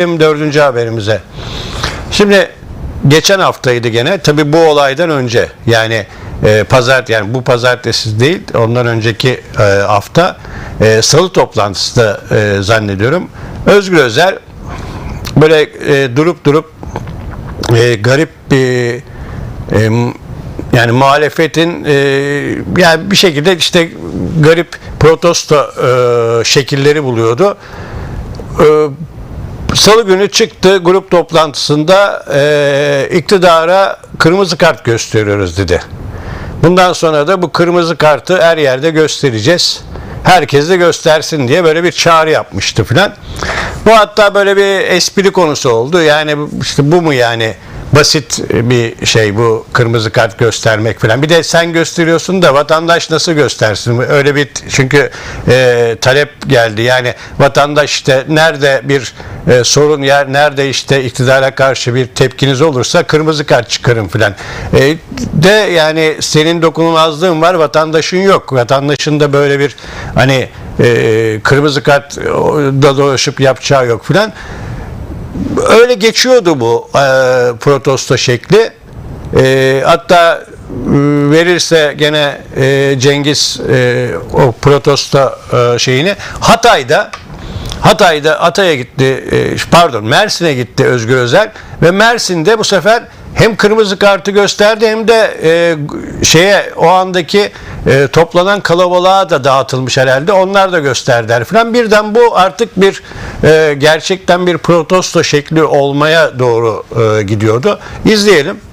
dördüncü haberimize. Şimdi geçen haftaydı gene. Tabi bu olaydan önce yani e, pazar yani bu pazartesi değil ondan önceki e, hafta e, salı toplantısı da e, zannediyorum. Özgür Özel böyle e, durup durup e, garip bir e, yani muhalefetin e, yani bir şekilde işte garip protesto e, şekilleri buluyordu. E, Salı günü çıktı grup toplantısında e, iktidara kırmızı kart gösteriyoruz dedi. Bundan sonra da bu kırmızı kartı her yerde göstereceğiz. Herkes de göstersin diye böyle bir çağrı yapmıştı filan. Bu hatta böyle bir espri konusu oldu. Yani işte bu mu yani basit bir şey bu kırmızı kart göstermek falan. Bir de sen gösteriyorsun da vatandaş nasıl göstersin? Öyle bir çünkü e, talep geldi. Yani vatandaş işte nerede bir e, sorun yer, nerede işte iktidara karşı bir tepkiniz olursa kırmızı kart çıkarın falan. E, de yani senin dokunulmazlığın var, vatandaşın yok. Vatandaşın da böyle bir hani e, kırmızı kart da dolaşıp yapacağı yok filan öyle geçiyordu bu e, protesto şekli. E, hatta verirse gene e, Cengiz e, o protesto e, şeyini Hatay'da Hatay'da Hatay'a gitti e, pardon Mersin'e gitti Özgür Özel ve Mersin'de bu sefer hem kırmızı kartı gösterdi hem de e, şeye o andaki e, toplanan kalabalığa da dağıtılmış herhalde. Onlar da gösterdiler falan. Birden bu artık bir e, gerçekten bir protesto şekli olmaya doğru e, gidiyordu. İzleyelim.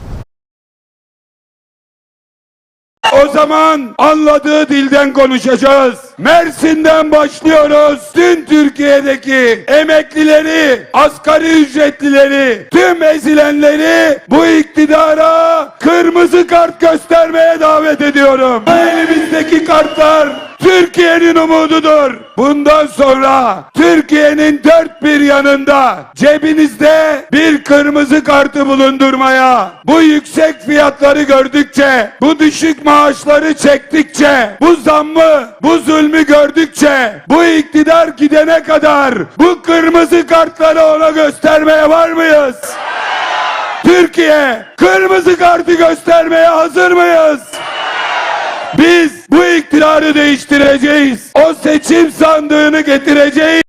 O zaman anladığı dilden konuşacağız. Mersin'den başlıyoruz. Tüm Türkiye'deki emeklileri, asgari ücretlileri, tüm ezilenleri bu iktidara kırmızı kart göstermeye davet ediyorum. Elimizdeki kartlar Türkiye'nin umududur. Bundan sonra Türkiye'nin dört bir yanında cebinizde bir kırmızı kartı bulundurmaya, bu yüksek fiyatları gördükçe, bu düşük maaşları çektikçe, bu zammı, bu zulmü gördükçe, bu iktidar gidene kadar bu kırmızı kartları ona göstermeye var mıyız? Türkiye kırmızı kartı göstermeye hazır mıyız? Biz bu iktidarı değiştireceğiz. O seçim sandığını getireceğiz.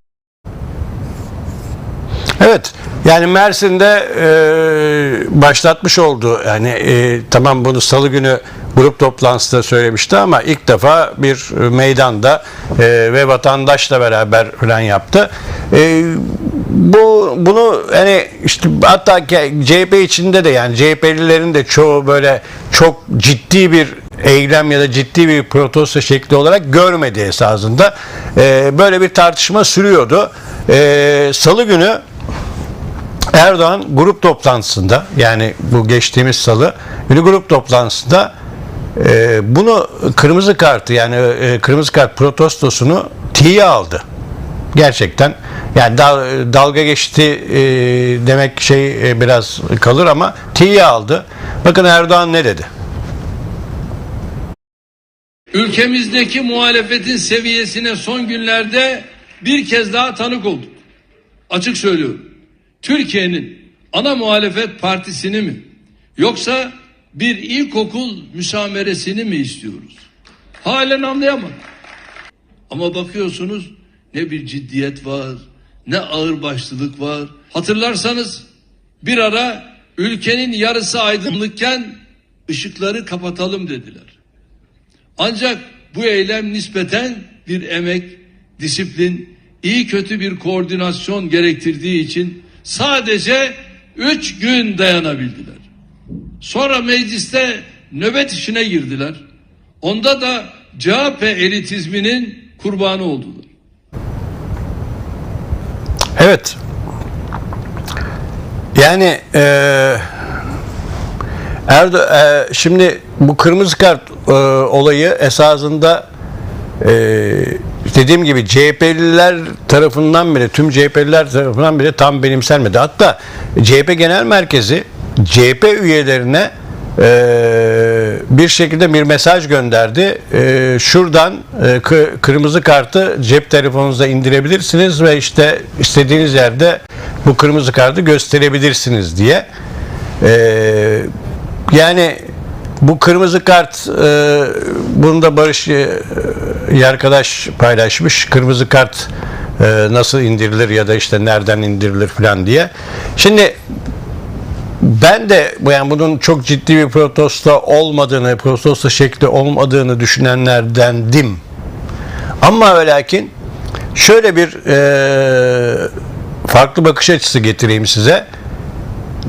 Evet. Yani Mersin'de e, başlatmış oldu. Yani e, tamam bunu salı günü grup toplantısında söylemişti ama ilk defa bir meydanda e, ve vatandaşla beraber falan yaptı. E, bu bunu hani işte hatta CHP içinde de yani CHP'lilerin de çoğu böyle çok ciddi bir eylem ya da ciddi bir protesto şekli olarak görmedi esasında. E, böyle bir tartışma sürüyordu. E, Salı günü Erdoğan grup toplantısında yani bu geçtiğimiz salı günü grup toplantısında e, bunu kırmızı kartı yani e, kırmızı kart protestosunu tiye aldı. Gerçekten yani dal, dalga geçti e, demek şey e, biraz kalır ama tiye aldı. Bakın Erdoğan ne dedi? Ülkemizdeki muhalefetin seviyesine son günlerde bir kez daha tanık olduk. Açık söylüyorum. Türkiye'nin ana muhalefet partisini mi yoksa bir ilkokul müsameresini mi istiyoruz? Halen anlayamadım. Ama bakıyorsunuz ne bir ciddiyet var, ne ağırbaşlılık var. Hatırlarsanız bir ara ülkenin yarısı aydınlıkken ışıkları kapatalım dediler. Ancak bu eylem nispeten bir emek, disiplin, iyi kötü bir koordinasyon gerektirdiği için sadece üç gün dayanabildiler. Sonra mecliste nöbet işine girdiler. Onda da CHP elitizminin kurbanı oldular. Evet. Yani e, Erdo e, şimdi bu kırmızı kart e, olayı esasında e, dediğim gibi CHP'liler tarafından bile tüm CHP'liler tarafından bile tam benimsenmedi. Hatta CHP Genel Merkezi CHP üyelerine e, bir şekilde bir mesaj gönderdi. E, şuradan e, kı- kırmızı kartı cep telefonunuzda indirebilirsiniz ve işte istediğiniz yerde bu kırmızı kartı gösterebilirsiniz diye. Ee, yani bu kırmızı kart e, bunu da Barış e, bir arkadaş paylaşmış. Kırmızı kart e, nasıl indirilir ya da işte nereden indirilir falan diye. Şimdi ben de yani bunun çok ciddi bir protesto olmadığını, protesto şekli olmadığını düşünenlerdendim. Ama ve lakin şöyle bir e, farklı bakış açısı getireyim size.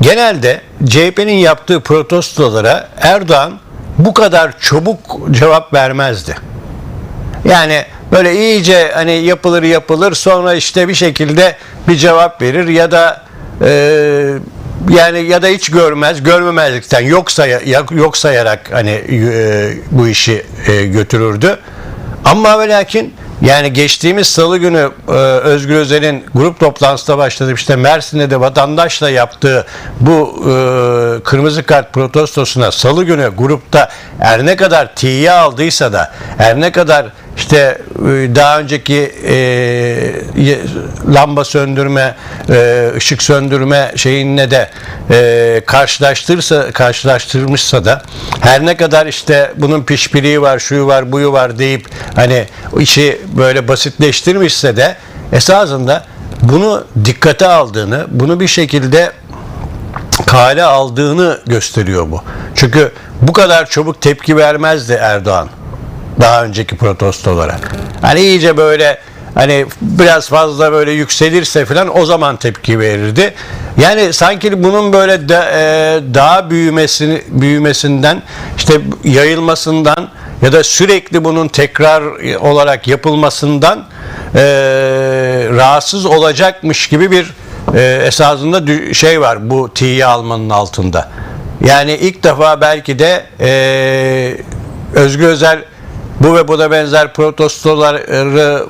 Genelde CHP'nin yaptığı protestolara Erdoğan bu kadar çabuk cevap vermezdi. Yani böyle iyice hani yapılır yapılır sonra işte bir şekilde bir cevap verir ya da e, yani ya da hiç görmez görmemezlikten yok, saya, yok sayarak hani e, bu işi e, götürürdü. Ama ve lakin yani geçtiğimiz salı günü e, Özgür Özel'in grup toplantısında başladı işte Mersin'de de vatandaşla yaptığı bu e, kırmızı kart protestosuna salı günü grupta her ne kadar tiye aldıysa da her ne kadar işte e, daha önceki e, lamba söndürme, e, ışık söndürme şeyinle de e, karşılaştırırsa karşılaştırmışsa da her ne kadar işte bunun pişpiriği var, şuyu var, buyu var deyip hani işi böyle basitleştirmişse de esasında bunu dikkate aldığını, bunu bir şekilde kale aldığını gösteriyor bu. Çünkü bu kadar çabuk tepki vermezdi Erdoğan daha önceki protestolara. Hani iyice böyle hani biraz fazla böyle yükselirse falan o zaman tepki verirdi. Yani sanki bunun böyle de, e, daha büyümesini büyümesinden işte yayılmasından ya da sürekli bunun tekrar olarak yapılmasından e, rahatsız olacakmış gibi bir e, esasında şey var bu tiye almanın altında. Yani ilk defa belki de e, Özgür Özel bu ve buna benzer protestoları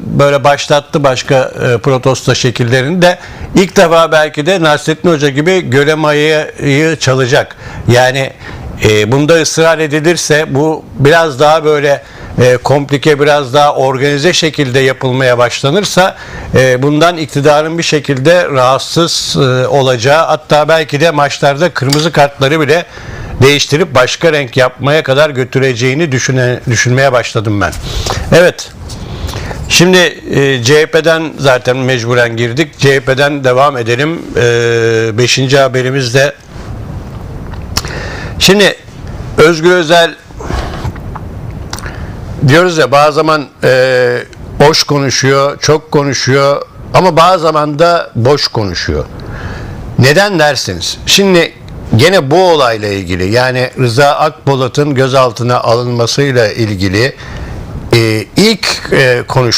böyle başlattı başka e, protesto şekillerini de ilk defa belki de Nasrettin Hoca gibi gölemayı çalacak. Yani e, bunda ısrar edilirse bu biraz daha böyle e, komplike biraz daha organize şekilde yapılmaya başlanırsa e, bundan iktidarın bir şekilde rahatsız e, olacağı hatta belki de maçlarda kırmızı kartları bile değiştirip başka renk yapmaya kadar götüreceğini düşüne, düşünmeye başladım ben. Evet. Şimdi e, CHP'den zaten mecburen girdik. CHP'den devam edelim. E, beşinci haberimiz de Şimdi Özgür Özel diyoruz ya bazı zaman e, boş konuşuyor, çok konuşuyor ama bazı zaman da boş konuşuyor. Neden dersiniz? Şimdi gene bu olayla ilgili yani Rıza Akpolat'ın gözaltına alınmasıyla ilgili e, ilk e, konuş